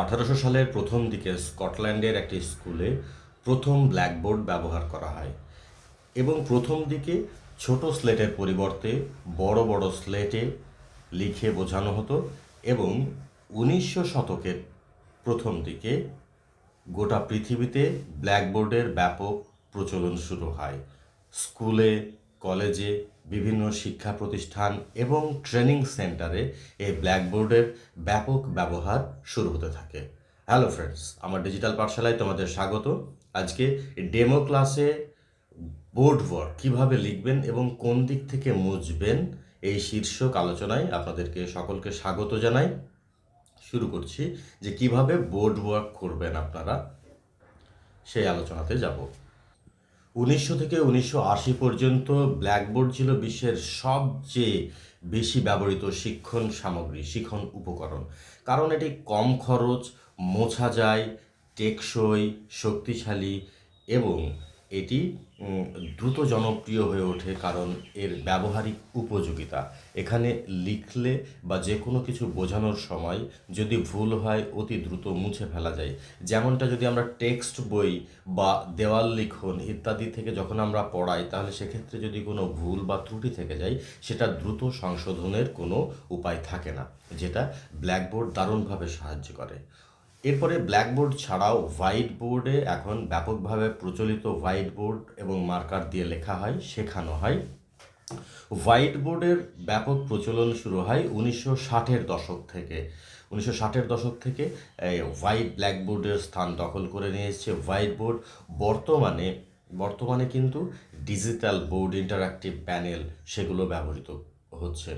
আঠারোশো সালের প্রথম দিকে স্কটল্যান্ডের একটি স্কুলে প্রথম ব্ল্যাকবোর্ড ব্যবহার করা হয় এবং প্রথম দিকে ছোট স্লেটের পরিবর্তে বড় বড় স্লেটে লিখে বোঝানো হতো এবং উনিশশো শতকের প্রথম দিকে গোটা পৃথিবীতে ব্ল্যাকবোর্ডের ব্যাপক প্রচলন শুরু হয়। স্কুলে কলেজে বিভিন্ন শিক্ষা প্রতিষ্ঠান এবং ট্রেনিং সেন্টারে এই ব্ল্যাকবোর্ডের ব্যাপক ব্যবহার শুরু হতে থাকে। হ্যালো ফ্রেন্ডস আমার ডিজিটাল পাঠশালায় তোমাদের স্বাগত। আজকে ডেমো ক্লাসে বোর্ড ওয়ার্ক কীভাবে লিখবেন এবং কোন দিক থেকে মুছবেন এই শীর্ষক আলোচনায় আপনাদেরকে সকলকে স্বাগত জানাই। শুরু করছি যে কীভাবে বোর্ড ওয়ার্ক করবেন আপনারা, সেই আলোচনাতে যাব। উনিশশো থেকে উনিশশো আশি পর্যন্ত ব্ল্যাকবোর্ড ছিল বিশ্বের সবচেয়ে বেশি ব্যবহৃত শিক্ষণ সামগ্রী, শিক্ষণ উপকরণ। কারণ এটি কম খরচ, মোছা যায়, টেকসই, শক্তিশালী এবং এটি দ্রুত জনপ্রিয় হয়ে ওঠে কারণ এর ব্যবহারিক উপযোগিতা। এখানে লিখলে বা যে কোনো কিছু বোঝানোর সময় যদি ভুল হয়, অতি দ্রুত মুছে ফেলা যায়। যেমনটা যদি আমরা টেক্সট বই বা দেওয়াল লিখন ইত্যাদি থেকে যখন আমরা পড়াই, তাহলে সেক্ষেত্রে যদি কোনো ভুল বা ত্রুটি থেকে যায়, সেটা দ্রুত সংশোধনের কোনো উপায় থাকে না, যেটা ব্ল্যাকবোর্ড দারুণভাবে সাহায্য করে। এরপরে ব্ল্যাকবোর্ড ছাড়াও হোয়াইট বোর্ডে এখন ব্যাপকভাবে প্রচলিত হোয়াইট বোর্ড এবং মার্কার দিয়ে লেখা হয়, শেখানো হয়। হোয়াইট বোর্ডের ব্যাপক প্রচলন শুরু হয় উনিশশো ষাটের দশক থেকে। উনিশশো ষাটের দশক থেকে হোয়াইট ব্ল্যাকবোর্ডের স্থান দখল করে নিয়ে এসেছে। হোয়াইট বোর্ড বর্তমানে বর্তমানে কিন্তু ডিজিটাল বোর্ড ইন্টারাক্টিভ প্যানেল সেগুলো ব্যবহৃত হচ্ছে।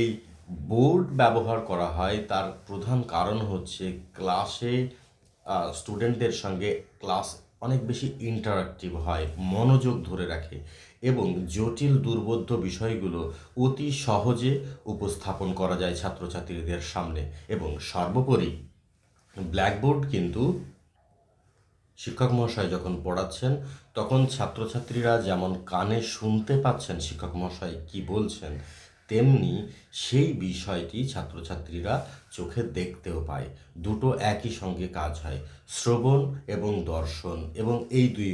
এই বোর্ড ব্যবহার করা হয়, তার প্রধান কারণ হচ্ছে ক্লাসে স্টুডেন্টদের সঙ্গে ক্লাস অনেক বেশি ইন্টারাক্টিভ হয়, মনোযোগ ধরে রাখে এবং জটিল, দুর্বোধ্য বিষয়গুলো অতি সহজে উপস্থাপন করা যায় ছাত্রছাত্রীদের সামনে এবং সর্বোপরি ব্ল্যাকবোর্ড কিন্তু শিক্ষক মহাশয় যখন পড়াচ্ছেন, তখন ছাত্রছাত্রীরা যেমন কানে শুনতে পাচ্ছেন শিক্ষক মহাশয় কি বলছেন তেমনি সেই বিষয়টি ছাত্রছাত্রীরা চোখে দেখতেও পায়। দুটো একই সঙ্গে কাজ হয়, শ্রবণ এবং দর্শন। এবং এই দুই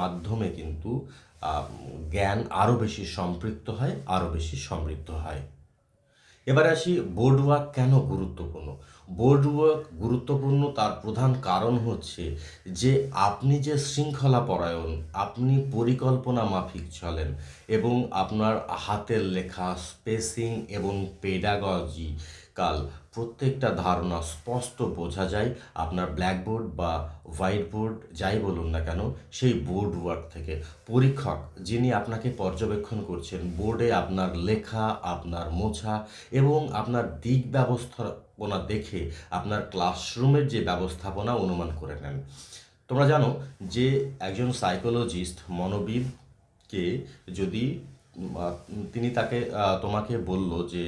মাধ্যমে কিন্তু জ্ঞান আরও বেশি সম্পৃক্ত হয় আরও বেশি সমৃদ্ধ হয়। এবার আসি বোর্ড ওয়াক কেন গুরুত্বপূর্ণ? বোর্ড ওয়াক গুরুত্বপূর্ণ তার প্রধান কারণ হচ্ছে যে আপনি যে শৃঙ্খলা পরায়ণ, আপনি পরিকল্পনা মাফিক চলেন এবং আপনার হাতের লেখা স্পেসিং এবং পেডাগজি কাল প্রত্যেকটা ধারণা স্পষ্ট বোঝা যায়। আপনার ব্ল্যাকবোর্ড বা হোয়াইট বোর্ড যাই বলুন না কেন, সেই বোর্ড ওয়ার্ক থেকে। পরীক্ষক যিনি আপনাকে পর্যবেক্ষণ করছেন বোর্ডে আপনার লেখা, আপনার মোছা এবং আপনার দিক ব্যবস্থাপনা দেখে আপনার ক্লাসরুমের যে ব্যবস্থাপনা অনুমান করে নেন। তোমরা জানো যে একজন সাইকোলজিস্ট মনোবিদকে যদি তিনি তাকে তোমাকে বলল যে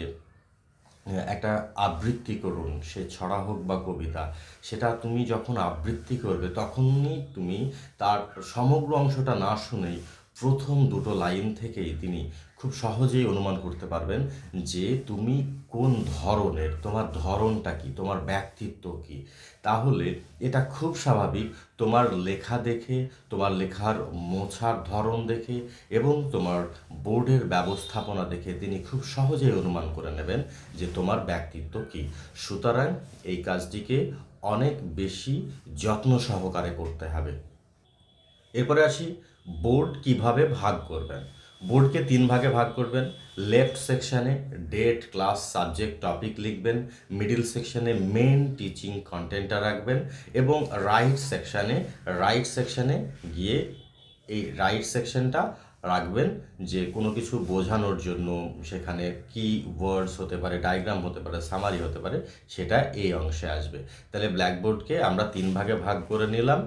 একটা আবৃত্তি করুন, সে ছড়া হোক বা কবিতা, সেটা তুমি যখন আবৃত্তি করবে, তখনই তুমি তার সমগ্র অংশটা না শুনেই প্রথম দুটো লাইন থেকেই তিনি খুব সহজেই অনুমান করতে পারবেন যে তুমি কোন ধরনের, তোমার ধরনটা কি, তোমার ব্যক্তিত্ব কি? তাহলে এটা খুব স্বাভাবিক, তোমার লেখা দেখে, তোমার লেখার মোছার ধরন দেখে এবং তোমার বোর্ডের ব্যবস্থাপনা দেখে তিনি খুব সহজেই অনুমান করে নেবেন যে তোমার ব্যক্তিত্ব কি। সুতরাং এই কাজটিকে অনেক বেশি যত্ন সহকারে করতে হবে। এরপরে আসি, বোর্ড কীভাবে ভাগ করবেন? বোর্ডকে তিন ভাগে ভাগ করবেন। লেফট সেকশানে ডেট, ক্লাস, সাবজেক্ট, টপিক লিখবেন। মিডিল সেকশানে মেন টিচিং কন্টেন্টটা রাখবেন এবং রাইট সেকশানে রাইট সেকশানে গিয়ে এই রাইট সেকশনটা রাখবেন যে কোনো কিছু বোঝানোর জন্য সেখানে কি ওয়ার্ডস হতে পারে, ডায়াগ্রাম হতে পারে, সামারি হতে পারে, সেটা এই অংশে আসবে। তাহলে ব্ল্যাকবোর্ডকে আমরা তিন ভাগে ভাগ করে নিলাম।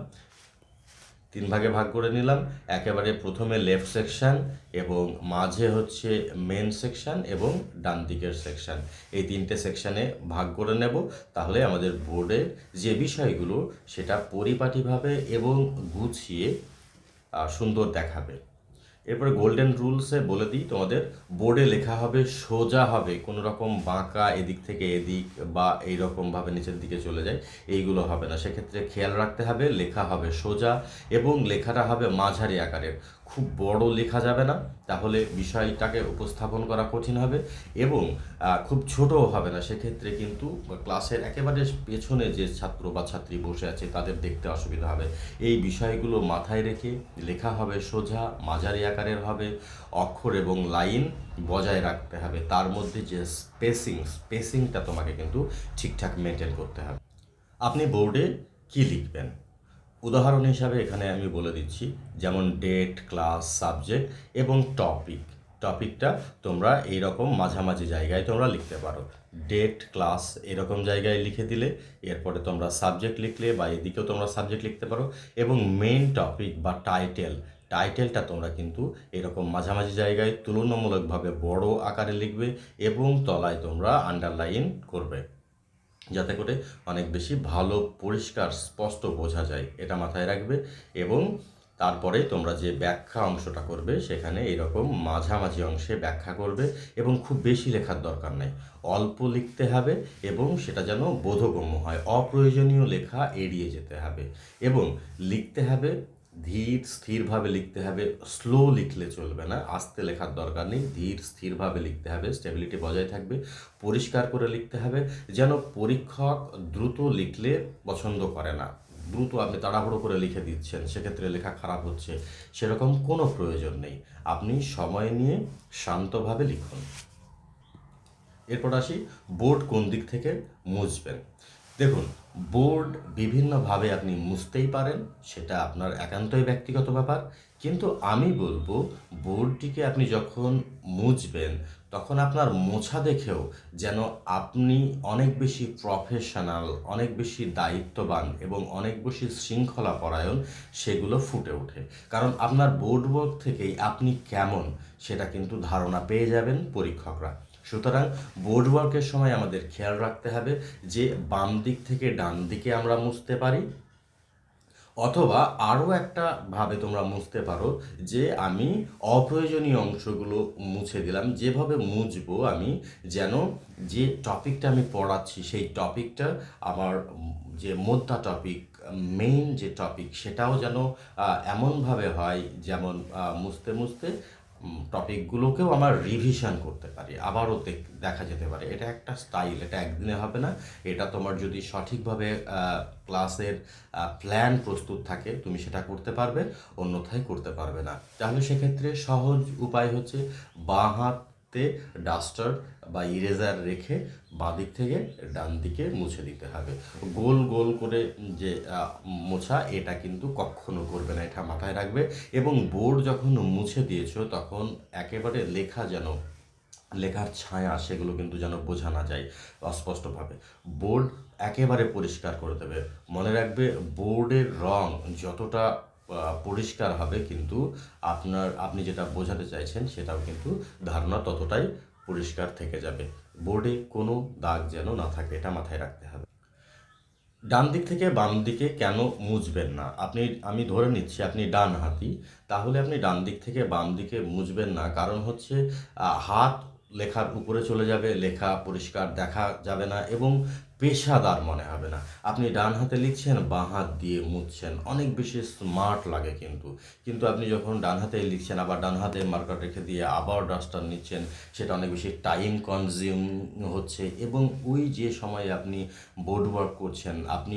তিন ভাগে ভাগ করে নিলাম। একেবারে প্রথমে লেফট সেকশান এবং মাঝে হচ্ছে মেন সেকশান এবং ডান দিকের সেকশান এই তিনটে সেকশানে ভাগ করে নেব। তাহলে আমাদের বোর্ডের যে বিষয়গুলো, সেটা পরিপাটিভাবে এবং গুছিয়ে সুন্দর দেখাবে। এরপরে গোল্ডেন রুলসে বলে দিই, তোমাদের বোর্ডে লেখা হবে, সোজা হবে, কোনো রকম বাঁকা এদিক থেকে এদিক বা এই রকমভাবে নিচের দিকে চলে যায়, এইগুলো হবে না। সেক্ষেত্রে খেয়াল রাখতে হবে, লেখা হবে সোজা এবং লেখাটা হবে মাঝারি আকারের। খুব বড় লেখা যাবে না, তাহলে বিষয়টাকে উপস্থাপন করা কঠিন হবে এবং খুব ছোটও হবে না। সেক্ষেত্রে কিন্তু ক্লাসের একেবারে পেছনে যে ছাত্র বা ছাত্রী বসে আছে, তাদের দেখতে অসুবিধা হবে। এই বিষয়গুলো মাথায় রেখে লেখা হবে সোজা, মাঝারি আকারের হবে, অক্ষর এবং লাইন বজায় রাখতে হবে। তার মধ্যে যে স্পেসিং স্পেসিংটা তোমাকে কিন্তু ঠিকঠাক মেনটেন করতে হবে। আপনি বোর্ডে কী লিখবেন? উদাহরণ হিসাবে এখানে আমি বলে দিচ্ছি, যেমন ডেট ক্লাস সাবজেক্ট এবং টপিক টপিকটা তোমরা এইরকম মাঝামাঝি জায়গায় তোমরা লিখতে পারো। ডেট ক্লাস এরকম জায়গায় লিখে দিলে, এরপরে তোমরা সাবজেক্ট লিখলে বা এদিকেও তোমরা সাবজেক্ট লিখতে পারো এবং মেন টপিক বা টাইটেল টাইটেলটা তোমরা কিন্তু এরকম মাঝামাঝি জায়গায় তুলনামূলকভাবে বড় আকারে লিখবে এবং তলায় তোমরা আন্ডারলাইন করবে। যাতে করে অনেক বেশি ভালো, পরিষ্কার, স্পষ্ট বোঝা যায়। এটা মাথায় রাখবে এবং তারপরে তোমরা যে ব্যাখ্যা অংশটা করবে, সেখানে এরকম মাঝামাঝি অংশে ব্যাখ্যা করবে এবং খুব বেশি লেখার দরকার নেই। অল্প লিখতে হবে এবং সেটা যেন বোধগম্য হয়। অপ্রয়োজনীয় লেখা এড়িয়ে যেতে হবে এবং লিখতে হবে ধীর স্থিরভাবে লিখতে হবে, স্লো লিখলে চলবে না, আস্তে লেখার দরকার নেই, ধীর স্থিরভাবে লিখতে হবে স্টেবিলিটি বজায় থাকবে, পরিষ্কার করে লিখতে হবে, যেন পরীক্ষক দ্রুত লিখলে পছন্দ করে না। দ্রুত আপনি তাড়াহুড়ো করে লিখে দিচ্ছেন, সেক্ষেত্রে লেখা খারাপ হচ্ছে, সেরকম কোনো প্রয়োজন নেই। আপনি সময় নিয়ে শান্তভাবে লিখুন। এরপর আসি, বোর্ড কোন দিক থেকে মুছবেন? দেখুন বোর্ড বিভিন্নভাবে আপনি মুছতেই পারেন, সেটা আপনার একান্তই ব্যক্তিগত ব্যাপার। কিন্তু আমি বলব বোর্ডটিকে আপনি যখন মুছবেন, তখন আপনার মোছা দেখেও যেন আপনি অনেক বেশি প্রফেশনাল অনেক বেশি দায়িত্ববান এবং অনেক বেশি শৃঙ্খলা পরায়ণ সেগুলো ফুটে ওঠে। কারণ আপনার বোর্ড বোর্ড থেকেই আপনি কেমন, সেটা কিন্তু ধারণা পেয়ে যাবেন পরীক্ষকরা। সুতরাং বোর্ড ওয়ার্কের সময় আমাদের খেয়াল রাখতে হবে যে বাম দিক থেকে ডান দিকে আমরা মুছতে পারি, অথবা আরও একটা ভাবে তোমরা মুছতে পারো যে আমি অপ্রয়োজনীয় অংশগুলো মুছে দিলাম, যেভাবে মুছবো আমি যেন যে টপিকটা আমি পড়াচ্ছি সেই টপিকটা আমার যে মোদ্দা টপিক মেইন যে টপিক সেটাও যেন এমনভাবে হয় যেমন মুছতে মুছতে টপিকগুলোকেও আমার রিভিশন করতে পারি, আবারও দেখ- যেতে পারে। এটা একটা স্টাইল এটা একদিনে হবে না। এটা তোমার যদি সঠিকভাবে ক্লাসের প্ল্যান প্রস্তুত থাকে, তুমি সেটা করতে পারবে, অন্যথায় করতে পারবে না। তাহলে সেক্ষেত্রে সহজ উপায় হচ্ছে বাঁ হাতে ডাস্টার বা ইরেজার রেখে বাঁ দিক থেকে ডান দিকে মুছে দিতে হবে। গোল গোল করে যে মোছা, এটা কিন্তু কখনো করবে না, এটা মাথায় রাখবে এবং বোর্ড যখন মুছে দিয়েছ, তখন একেবারে লেখা যেন, লেখার ছায়া, সেগুলো কিন্তু যেন বোঝা না যায় অস্পষ্টভাবে। বোর্ড একেবারে পরিষ্কার করে দেবে। মনে রাখবে বোর্ডের রং যতটা পরিষ্কার হবে, কিন্তু আপনার, আপনি যেটা বোঝাতে চাইছেন সেটাও কিন্তু ধারণা ততটাই পরিষ্কার থেকে যাবে। বোর্ডে কোনো দাগ যেন না থাকে, এটা মাথায় রাখতে হবে। ডান দিক থেকে বাম দিকে কেন মুছবেন না? আপনি, আমি ধরে নিচ্ছি, আপনি ডান হাতি, তাহলে আপনি ডান দিক থেকে বাম দিকে মুছবেন না। কারণ হচ্ছে হাত লেখার উপরে চলে যাবে, লেখা পরিষ্কার দেখা যাবে না এবং পেশাদার মনে হবে না। আপনি ডান হাতে লিখছেন, বাঁ হাত দিয়ে মুছছেন। অনেক বেশি স্মার্ট লাগে কিন্তু। কিন্তু আপনি যখন ডান হাতে লিখছেন, আবার ডান হাতে মার্কার রেখে দিয়ে আবার ডাস্টার নিচ্ছেন, সেটা অনেক বেশি টাইম কনজিউম হচ্ছে এবং ওই যে সময়ে আপনি বোর্ড ওয়ার্ক করছেন, আপনি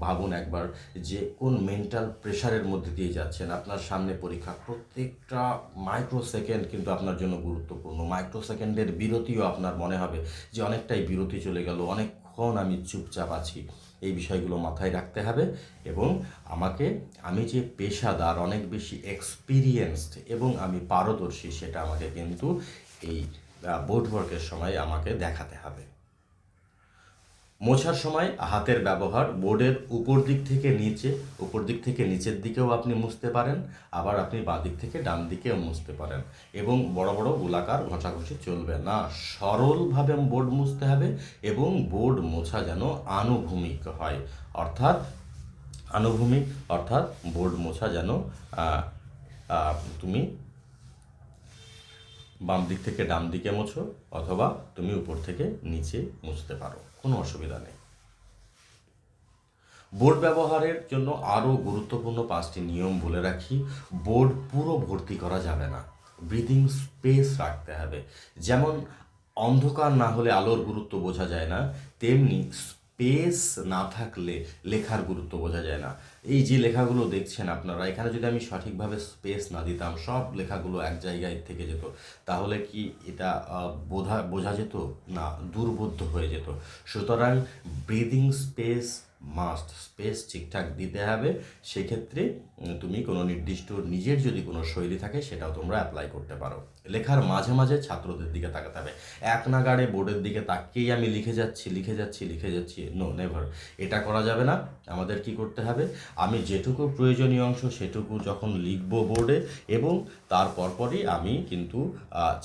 ভাবুন একবার যে কোন মেন্টাল প্রেশারের মধ্যে দিয়ে যাচ্ছেন। আপনার সামনে পরীক্ষা প্রত্যেকটা মাইক্রো সেকেন্ড কিন্তু আপনার জন্য গুরুত্বপূর্ণ। মাইক্রো সেকেন্ডের বিরতিও আপনার মনে হবে যে অনেকটাই বিরতি চলে গেল অনেকক্ষণ আমি চুপচাপ আছি। এই বিষয়গুলো মাথায় রাখতে হবে এবং আমাকে, আমি যে পেশাদার, অনেক বেশি এক্সপিরিয়েন্সড এবং আমি পারদর্শী সেটা আমাকে কিন্তু এই বোর্ড ওয়ার্কের সময় আমাকে দেখাতে হবে। মোছার সময় হাতের ব্যবহার বোর্ডের উপর দিক থেকে নিচে, উপর দিক থেকে নিচের দিকেও আপনি মুছতে পারেন, আবার আপনি বাঁ দিক থেকে ডান দিকেও মুছতে পারেন এবং বড় বড় গোলাকার ঘষাঘষি চলবে না। সরলভাবে বোর্ড মুছতে হবে এবং বোর্ড মোছা যেন আনুভূমিক হয়। অর্থাৎ আনুভূমিক, অর্থাৎ বোর্ড মোছা যেন তুমি বাম দিক থেকে ডান দিকে মোছো অথবা তুমি উপর থেকে নিচে মুছতে পারো। কোনো অসুবিধা নেই। বোর্ড ব্যবহারের জন্য আরও গুরুত্বপূর্ণ পাঁচটি নিয়ম বলে রাখি। বোর্ড পুরো ভর্তি করা যাবে না। ব্রিদিং স্পেস রাখতে হবে। যেমন, অন্ধকার না হলে আলোর গুরুত্ব বোঝা যায় না, তেমনি স্পেস না থাকলে লেখার গুরুত্ব বোঝা যায় না। এই যে লেখাগুলো দেখছেন আপনারা, এখানে যদি আমি সঠিকভাবে স্পেস না দিতাম, সব লেখাগুলো এক জায়গায় থেকে যেত, তাহলে কি এটা বোঝা বোঝা যেত? না, দুর্বোধ্য হয়ে যেত। সুতরাং ব্রিদিং স্পেস মাস্ট স্পেস ঠিকঠাক দিতে হবে। সেক্ষেত্রে তুমি কোনো নির্দিষ্ট নিজের যদি কোনো শৈলী থাকে, সেটাও তোমরা অ্যাপ্লাই করতে পারো। লেখার মাঝে মাঝে ছাত্রদের দিকে তাকাতে হবে। এক নাগাড়ে বোর্ডের দিকে তাকিয়েই আমি লিখে যাচ্ছি লিখে যাচ্ছি লিখে যাচ্ছি নো নেভার এটা করা যাবে না। আমাদের কি করতে হবে? আমি যেটুকু প্রয়োজনীয় অংশ সেটুকু যখন লিখব বোর্ডে এবং তার পরপরই আমি কিন্তু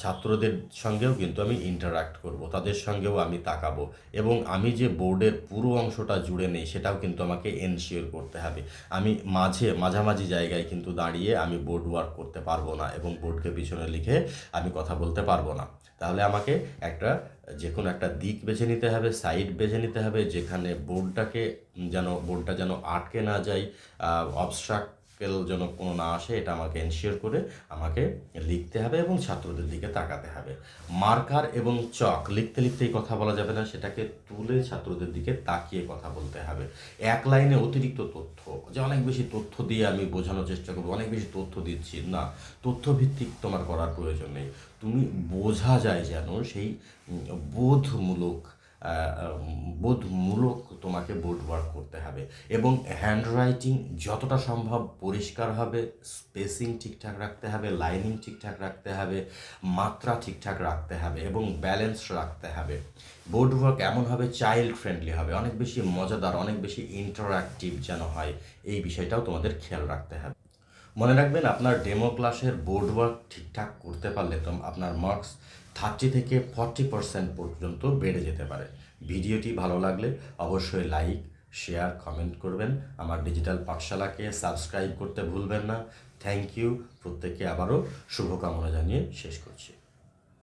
ছাত্রদের সঙ্গেও কিন্তু আমি ইন্টারাক্ট করব, তাদের সঙ্গেও আমি তাকাবো এবং আমি যে বোর্ডের পুরো অংশটা জুড়ে নেই সেটাও কিন্তু আমাকে এনশিওর করতে হবে। আমি মাঝে, মাঝামাঝি জায়গায় কিন্তু দাঁড়িয়ে আমি বোর্ড ওয়ার্ক করতে পারব না এবং বোর্ডকে পিছনে লিখে আমি কথা বলতে পারব না। তাহলে আমাকে একটা যে কোনো একটা দিক বেছে নিতে হবে সাইড বেছে নিতে হবে, যেখানে বোর্ডটাকে যেন, বোর্ডটা যেন আটকে না যায় অবস্ট্রাকেল যেন কোনো না আসে, এটা আমাকে এনশিওর করে আমাকে লিখতে হবে এবং ছাত্রদের দিকে তাকাতে হবে। মার্কার এবং চক, লিখতে লিখতেই কথা বলা যাবে না, সেটাকে তুলে ছাত্রদের দিকে তাকিয়ে কথা বলতে হবে। এক লাইনে অতিরিক্ত তথ্য, যে অনেক বেশি তথ্য দিয়ে আমি বোঝানোর চেষ্টা করব, অনেক বেশি তথ্য দিচ্ছি, না, তথ্যভিত্তিক তোমার করার প্রয়োজন নেই। তুমি বোঝা যায় যেন সেই বোধমূলক বোধমূলক তোমাকে বোর্ড ওয়ার্ক করতে হবে। এবং হ্যান্ডরাইটিং যতটা সম্ভব পরিষ্কার হবে স্পেসিং ঠিকঠাক রাখতে হবে লাইনিং ঠিকঠাক রাখতে হবে, মাত্রা ঠিকঠাক রাখতে হবে এবং ব্যালেন্স রাখতে হবে। বোর্ড ওয়ার্ক এমন হবে চাইল্ড ফ্রেন্ডলি হবে। অনেক বেশি মজাদার, অনেক বেশি ইন্টারাক্টিভ যেন হয়, এই বিষয়টাও তোমাদের খেয়াল রাখতে হবে। মনে রাখবেন আপনার ডেমো ক্লাসের বোর্ড ওয়ার্ক ঠিকঠাক করতে পারলে তো আপনার মার্কস থার্টি থেকে ফর্টি পার্সেন্ট পর্যন্ত বেড়ে যেতে পারে। ভিডিওটি ভালো লাগলে অবশ্যই লাইক শেয়ার কমেন্ট করবেন। আমার ডিজিটাল পাঠশালাকে সাবস্ক্রাইব করতে ভুলবেন না। থ্যাংক ইউ প্রত্যেককে আবারও শুভকামনা জানিয়ে শেষ করছি।